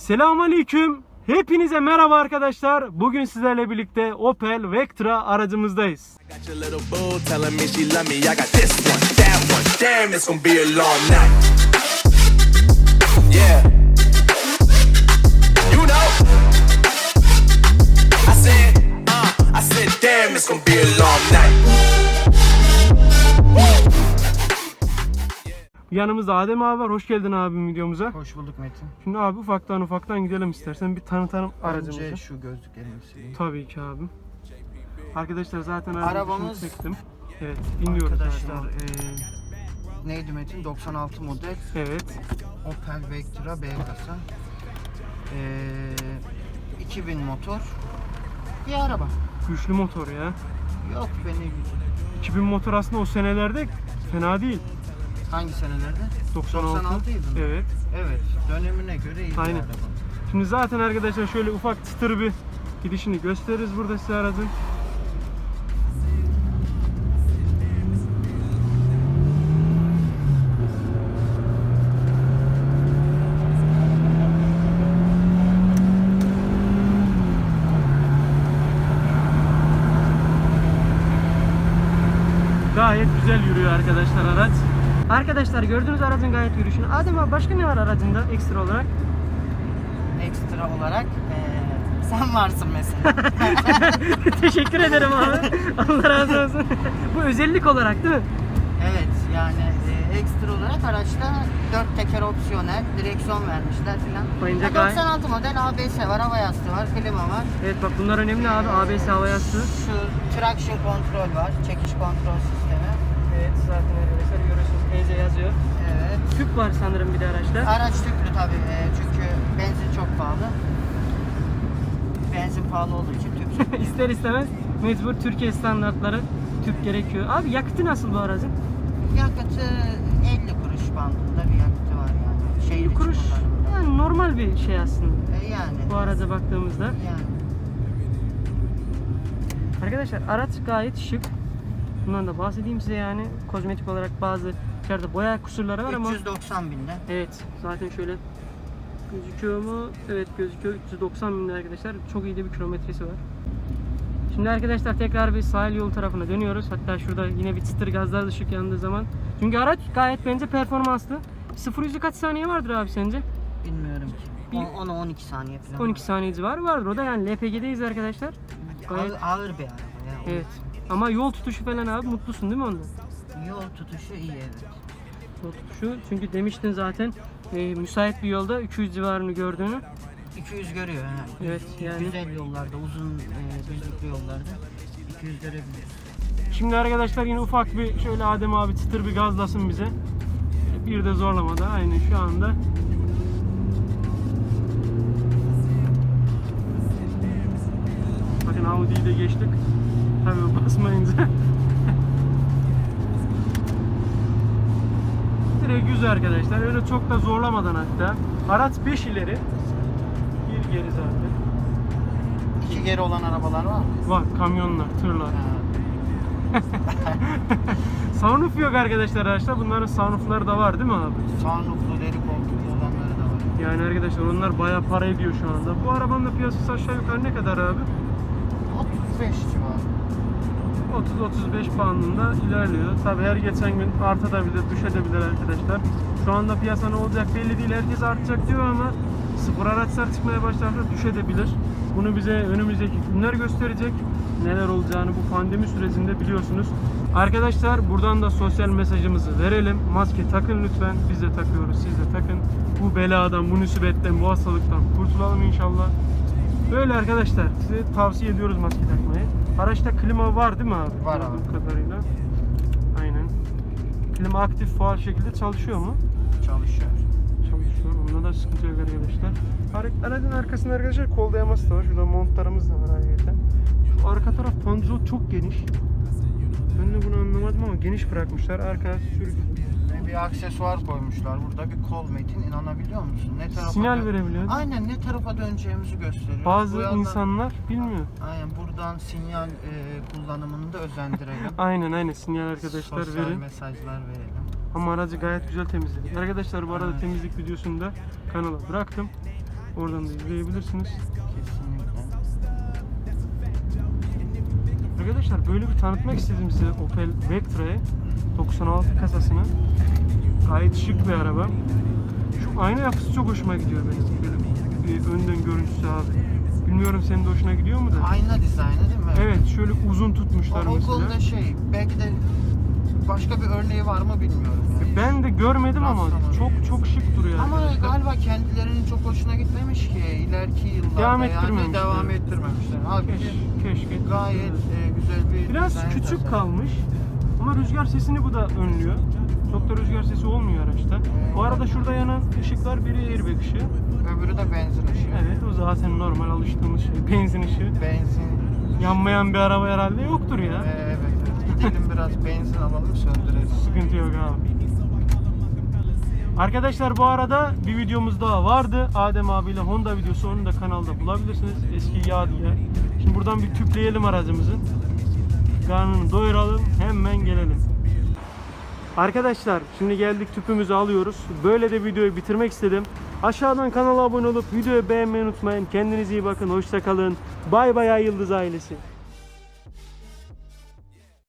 Selamünaleyküm. Hepinize merhaba arkadaşlar. Bugün sizlerle birlikte Opel Vectra aracımızdayız. Damn, it's gonna be a long night. Yanımızda Adem abi var. Hoş geldin abim videomuza. Hoş bulduk Metin. Şimdi abi ufaktan ufaktan gidelim istersen. Bir tanıtalım aracımızı. Önce şu gözlüklerimi sileyim. Tabii ki abim. Arkadaşlar zaten Arabamız- çektim. Evet, dinliyoruz Arkadaşlar eee neydi Metin? 96 model Evet. Opel Vectra B kasa. Eee 2000 motor. Bir araba. Güçlü motor ya. Yok beni 2000 motor aslında o senelerde fena değil. Hangi senelerde? 96. 96 ydı mı? Evet. Evet. Dönemine göre iyi Aynen. araba. Şimdi zaten arkadaşlar şöyle ufak çıtır bir gidişini gösteririz burada size aracın. Gayet güzel yürüyor arkadaşlar araç. Arkadaşlar gördüğünüz aracın gayet yürüyüşünü. Adem abi başka ne var aracında ekstra olarak? Ekstra olarak eee sen varsın mesela. Teşekkür ederim abi. Allah razı olsun. Bu özellik olarak değil mi? evet yani eee, ekstra olarak araçta 4 teker opsiyonel, direksiyon vermişler filan. Bence Ya gayet- 96 model ABS var, hava yastığı var, klima var. Evet bak bunlar önemli abi. ABS hava yastığı. Şu traction kontrol var, çekiş kontrol sistemi. Evet zaten arkadaşlar görüyorsunuz teyze yazıyor. Evet. Tüp var sanırım bir de araçta. Araç tüplü tabii e, çünkü benzin çok pahalı. Benzin pahalı olduğu için tüp. İster istemez mecbur Türkiye standartları tüp gerekiyor. Abi yakıtı nasıl bu aracın? Yakıtı 50 kuruş bandında bir yakıtı var yani. Şehir içi Kuruş kullanımında. yani normal bir şey aslında. E, yani. Bu araca baktığımızda. Yani. Arkadaşlar araç gayet şık. Bundan da bahsedeyim size yani. Kozmetik olarak bazı içeride boya kusurları var ama 390 binde. Evet zaten şöyle gözüküyor mu? Evet gözüküyor 390 bin arkadaşlar çok iyi de bir kilometresi var. Şimdi arkadaşlar tekrar bir sahil yolu tarafına dönüyoruz. Hatta şurada yine bir çıtır gazlar ışık yandığı zaman. Çünkü araç gayet bence performanslı. 0 yüzü kaç saniye vardır abi sence? Bilmiyorum ki. Bir- 10-12 saniye falan. 12 saniye civarı vardır. O da yani LPG'deyiz arkadaşlar. Gayet- Ağır, ağır bir araba ya. Evet. Ama yol tutuşu falan abi mutlusun değil mi onda? Yol tutuşu iyi evet. Yol tutuşu çünkü demiştin zaten e, müsait bir yolda 200 civarını gördüğünü. 200 görüyor yani. Evet, yani- Güzel yollarda, uzun e, düzlüklü yollarda 200 görebiliyoruz. Şimdi arkadaşlar yine ufak bir şöyle Adem abi çıtır bir gazlasın bize. Bir de zorlamada aynı şu anda. Bakın Audi'yi de geçtik. Tabii basmayınca. Direkt yüz arkadaşlar. Öyle çok da zorlamadan hatta. Araç 5 ileri. Bir geri zaten. İki geri olan arabalar var mı? Var kamyonlar, tırlar. Sunroof yok arkadaşlar araçta. Bunların sunroofları da var değil mi abi? Sunrooflu, deri koltuklu olanları da var. Yani arkadaşlar onlar bayağı para ediyor şu anda. Bu arabanın da piyasası aşağı yukarı ne kadar abi? 35 civarı. 30-35 bandında ilerliyor. Tabi her geçen gün artabilir, düşebilir arkadaşlar. Şu anda piyasa ne olacak belli değil. Herkes artacak diyor ama sıfır araçlar çıkmaya başlarsa düşebilir. Bunu bize önümüzdeki günler gösterecek. Neler olacağını bu pandemi sürecinde biliyorsunuz. Arkadaşlar buradan da sosyal mesajımızı verelim. Maske takın lütfen. Biz de takıyoruz, siz de takın. Bu beladan, bu musibetten, bu hastalıktan kurtulalım inşallah. Böyle arkadaşlar size tavsiye ediyoruz maske takmayı. Araçta klima var değil mi abi? Var abi. Gördüğüm kadarıyla. Aynen. Klima aktif faal şekilde çalışıyor mu? Çalışıyor. Çalışıyor. Onda da sıkıntı yok arkadaşlar. Ar- Aracın arkasında arkadaşlar kol dayaması da var. Şurada montlarımız da var ayrıca. Şu arka taraf panzol çok geniş. Ben de bunu anlamadım ama geniş bırakmışlar. Arka sürgü. Bir aksesuar koymuşlar. Burada bir kol metin inanabiliyor musun? Ne tarafa Sinyal verebiliyor. Aynen ne tarafa döneceğimizi gösteriyor. Bazı Bu yandan- insanlar bilmiyor. Aynen buradan sinyal e, kullanımını da özendirelim. Aynen aynen sinyal arkadaşlar Sosyal verin. mesajlar verelim. Ama aracı gayet güzel temizledik. Arkadaşlar bu arada Evet. temizlik videosunu da kanala bıraktım. Oradan da izleyebilirsiniz. Kesinlikle. Arkadaşlar böyle bir tanıtmak istedim size Opel Vectra'yı 96 kasasını. Gayet şık bir araba. Şu ayna yapısı çok hoşuma gidiyor benim. Böyle bir önden görüntüsü abi. Bilmiyorum senin de hoşuna gidiyor mu da? Ayna dizaynı değil mi? Evet şöyle uzun tutmuşlar O, o mesela. konuda şey, belki de başka bir örneği var mı bilmiyorum. Yani. Ben de görmedim ama Rastlamadım. çok çok şık duruyor Ama arkadaşlar. galiba kendilerinin çok hoşuna gitmemiş ki ileriki yıllarda Devam yani ettirmemişler. devam ettirmemişler. Halbuki Keş, keşke. gayet e, güzel bir Biraz küçük tasarım. kalmış ama rüzgar sesini bu da önlüyor. Çok da rüzgar sesi olmuyor araçta. Bu arada şurada yanan ışıklar biri airbag ışığı. Öbürü de benzin ışığı. Evet o zaten normal alıştığımız şey. Benzin ışığı. Benzin. Yanmayan bir araba herhalde yoktur ya. Ee, evet, evet. Gidelim biraz benzin alalım söndürelim. Sıkıntı yok abi. Arkadaşlar bu arada bir videomuz daha vardı. Adem abiyle Honda videosu onu da kanalda bulabilirsiniz. Eski Yadigar. Şimdi buradan bir tüpleyelim aracımızın. Karnını doyuralım hemen gelelim. Arkadaşlar şimdi geldik tüpümüzü alıyoruz. Böyle de videoyu bitirmek istedim. Aşağıdan kanala abone olup videoyu beğenmeyi unutmayın. Kendinize iyi bakın. Hoşça kalın. Bay bay Ay Yıldız ailesi.